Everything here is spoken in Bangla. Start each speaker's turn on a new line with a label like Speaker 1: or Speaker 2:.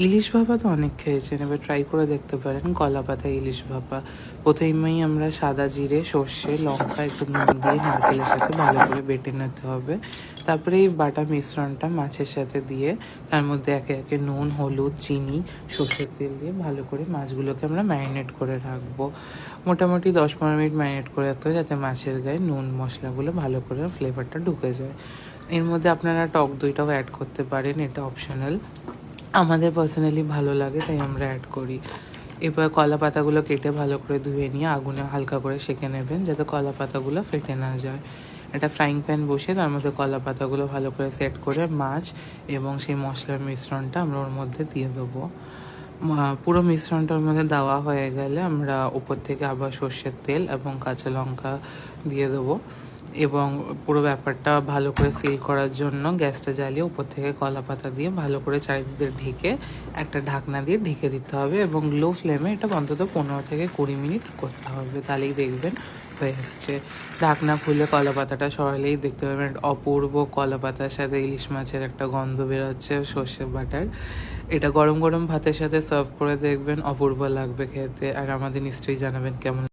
Speaker 1: ইলিশ ভাপা তো অনেক খেয়েছেন, এবার ট্রাই করে দেখতে পারেন। কলা পাতা ইলিশ ভাপা। প্রথমেই আমরা সাদা জিরে, সর্ষে, লঙ্কা একটু নুন দিয়ে নারকেলের সাথে ভালো করে বেটে নিতে হবে। তারপরে এই বাটা মিশ্রণটা মাছের সাথে দিয়ে তার মধ্যে একে একে নুন, হলুদ, চিনি, সর্ষের তেল দিয়ে ভালো করে মাছগুলোকে আমরা ম্যারিনেট করে রাখব। মোটামুটি দশ পনেরো মিনিট ম্যারিনেট করে রাখতে হবে যাতে মাছের গায়ে নুন মশলাগুলো ভালো করে ফ্লেভারটা ঢুকে যায়। এর মধ্যে আপনারা টক দইটাও অ্যাড করতে পারেন, এটা অপশনাল আমাদের পার্সোনালি ভালো লাগে, তাই আমরা অ্যাড করি। এবার কলা পাতাগুলো কেটে ভালো করে ধুয়ে নিয়ে আগুনে হালকা করে সেঁকে নেবেন, যাতে কলা পাতাগুলো ফেটে না যায়। একটা ফ্রাইং প্যান বসে তার মধ্যে কলা পাতাগুলো ভালো করে সেট করে মাছ এবং সেই মশলার মিশ্রণটা আমরা ওর মধ্যে দিয়ে দেবো। পুরো মিশ্রণটার মধ্যে দেওয়া হয়ে গেলে আমরা উপর থেকে আবার সর্ষের তেল এবং কাঁচা লঙ্কা দিয়ে দেবো। এবং পুরো ব্যাপারটা ভালো করে সিল করার জন্য গ্যাসটা জ্বালিয়ে উপর থেকে কলা পাতা দিয়ে ভালো করে চারিদিকে ঢেকে একটা ঢাকনা দিয়ে ঢেকে দিতে হবে এবং লো ফ্লেমে এটা অন্তত পনেরো থেকে কুড়ি মিনিট করতে হবে। তাহলেই দেখবেন হয়ে এসছে ঢাকনা খুলে কলা পাতাটা সরালেই দেখতে পাবেন অপূর্ব কলা পাতার সাথে ইলিশ মাছের একটা গন্ধ বেরোচ্ছে, সর্ষে বাটার। এটা গরম গরম ভাতের সাথে সার্ভ করে দেখবেন, অপূর্ব লাগবে খেতে। আর আমাদের নিশ্চয়ই জানাবেন কেমন